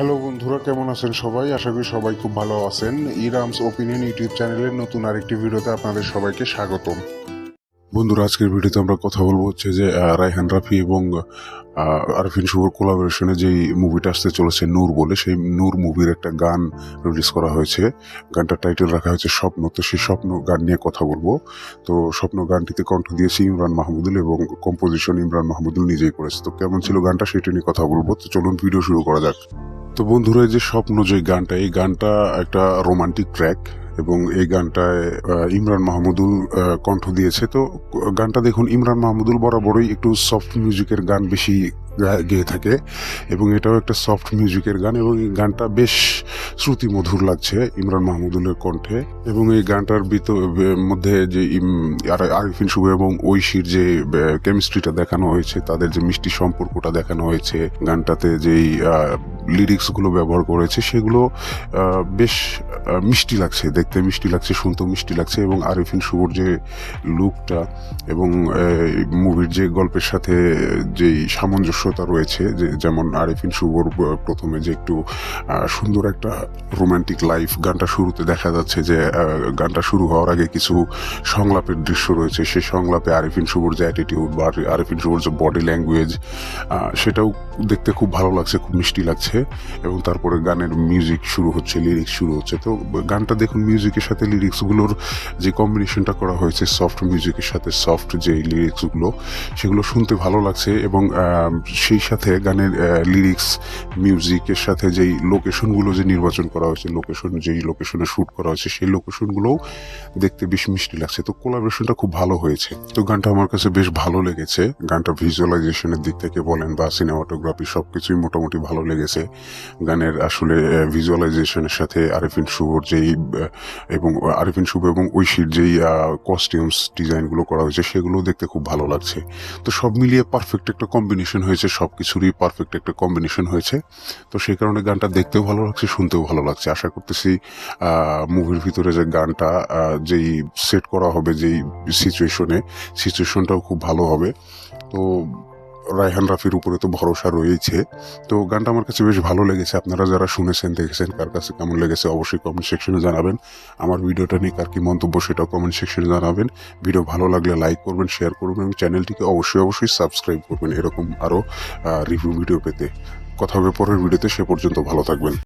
Hello বন্ধুরা, কেমন আছেন সবাই? আশা করি সবাই খুব ভালো আছেন। ইরামস ওপিনিয়ন ইউটিউব চ্যানেলের নতুন আরেকটি ভিডিওতে আপনাদের সবাইকে স্বাগতম। বন্ধুরা, আজকের ভিডিওতে আমরা কথা বলব হচ্ছে যে রায়হান রাফি এবং আরফিন শুভর কোলাবোরেশনে যেই মুভিটা আসতে চলেছে নূর বলে, সেই নূর মুভির একটা গান রিলিজ করা হয়েছে। গানটার টাইটেল রাখা হয়েছে স্বপ্ন। তো সেই স্বপ্ন গান নিয়ে কথা বলব। তো স্বপ্ন গানটিতে কণ্ঠ দিয়েছে ইমরান মাহমুদুল এবং কম্পোজিশন ইমরান মাহমুদুল নিজেই করেছে। তো কেমন ছিল গানটা সেটা নিয়ে কথা বলব। তো চলুন, ভিডিও শুরু করা যাক। তো বন্ধুরা যে স্বপ্ন যে গানটা, এই গানটা একটা রোমান্টিক ট্র্যাক এবং এই গানটায় ইমরান মাহমুদুল কণ্ঠ দিয়েছে। তো, গানটা দেখুন, ইমরান মাহমুদুল বরাবরই একটু সফট মিউজিকের গান বেশি গেয়ে থাকে এবং এটাও একটা সফট মিউজিকের গান এবং এই গানটা বেশ শ্রুতি মধুর লাগছে ইমরান মাহমুদুলের কণ্ঠে এবং এই গানটার মধ্যে যে আরিফিন শুভ এবং ঐশীর যে কেমিস্ট্রিটা দেখানো হয়েছে, তাদের যে মিষ্টি সম্পর্কটা দেখানো হয়েছে, গানটাতে যেই লিরিক্সগুলো ব্যবহার করেছে, সেগুলো বেশ মিষ্টি লাগছে, দেখতে মিষ্টি লাগছে, শুনতেও মিষ্টি লাগছে এবং আরিফিন শুভর যে লুকটা এবং মুভির যে গল্পের সাথে যেই সামঞ্জস্যতা রয়েছে, যে যেমন আরিফিন শুভর প্রথমে যে একটু সুন্দর একটা রোমান্টিক লাইফ গানটা শুরুতে দেখা যাচ্ছে যে গানটা শুরু হওয়ার আগে কিছু সংলাপের দৃশ্য রয়েছে সেই সংলাপে আরিফিন শুভর যে অ্যাটিটিউড বা আরিফিন শুভর যে বডি ল্যাঙ্গুয়েজ সেটাও দেখতে খুব ভালো লাগছে, খুব মিষ্টি লাগছে। এবং তারপরে গানের মিউজিক শুরু হচ্ছে লিরিক্স শুরু হচ্ছে। তো গানটা দেখুন মিউজিকের সাথে লিরিক্সগুলোর যে কম্বিনেশনটা করা হয়েছে সফট মিউজিকের সাথে সফট যে লিরিক্সগুলো সেগুলো শুনতে ভালো লাগছে এবং সেই সাথে গানের লিরিক্স মিউজিকের সাথে যেই লোকেশনগুলো যে নির্বাচন করা হয়েছে লোকেশন যেই লোকেশনে শ্যুট করা হয়েছে, সেই লোকেশনগুলোও দেখতে বেশ মিষ্টি লাগছে। তো কোলাবোরেশনটা খুব ভালো হয়েছে। তো গানটা আমার কাছে বেশ ভালো লেগেছে। গানটা ভিজুয়ালাইজেশনের দিক থেকে বলেন বা সিনেমাটোগ্রাফি সব কিছুই মোটামুটি ভালো লেগেছে। গানের আসলে ভিজুয়ালাইজেশনের সাথে আরিফিন শুভর যেই এবং আরিফিন শুভ এবং ঐশীর যেই কস্টিউমস ডিজাইনগুলো করা হয়েছে সেগুলো দেখতে খুব ভালো লাগছে। তো সব মিলিয়ে পারফেক্ট একটা কম্বিনেশন হয়েছে সব কিছুরই পারফেক্ট একটা কম্বিনেশন হয়েছে। তো সেই কারণে গানটা দেখতেও ভালো লাগছে, শুনতেও ভালো লাগছে। আশা করতেছি মুভির ভিতরে যে গানটা যেই সেট করা হবে, যেই সিচুয়েশনে সিচুয়েশনটাও খুব ভালো হবে। তো রায়হান রাফির উপরে তো ভরসা রয়েছে। তো গানটা আমার কাছে বেশ ভালো লেগেছে। আপনারা যারা শুনেছেন, দেখেছেন, কার কাছে কেমন লেগেছে অবশ্যই কমেন্ট সেকশনে জানাবেন। আমার ভিডিওটা নিয়ে কার কি মন্তব্য সেটাও কমেন্ট সেকশনে জানাবেন। ভিডিও ভালো লাগলে লাইক করবেন শেয়ার করবেন এবং চ্যানেলটিকে অবশ্যই অবশ্যই সাবস্ক্রাইব করবেন। এরকম আরও রিভিউ ভিডিও পেতে। কথা হবে পরের ভিডিওতে সে পর্যন্ত ভালো থাকবেন।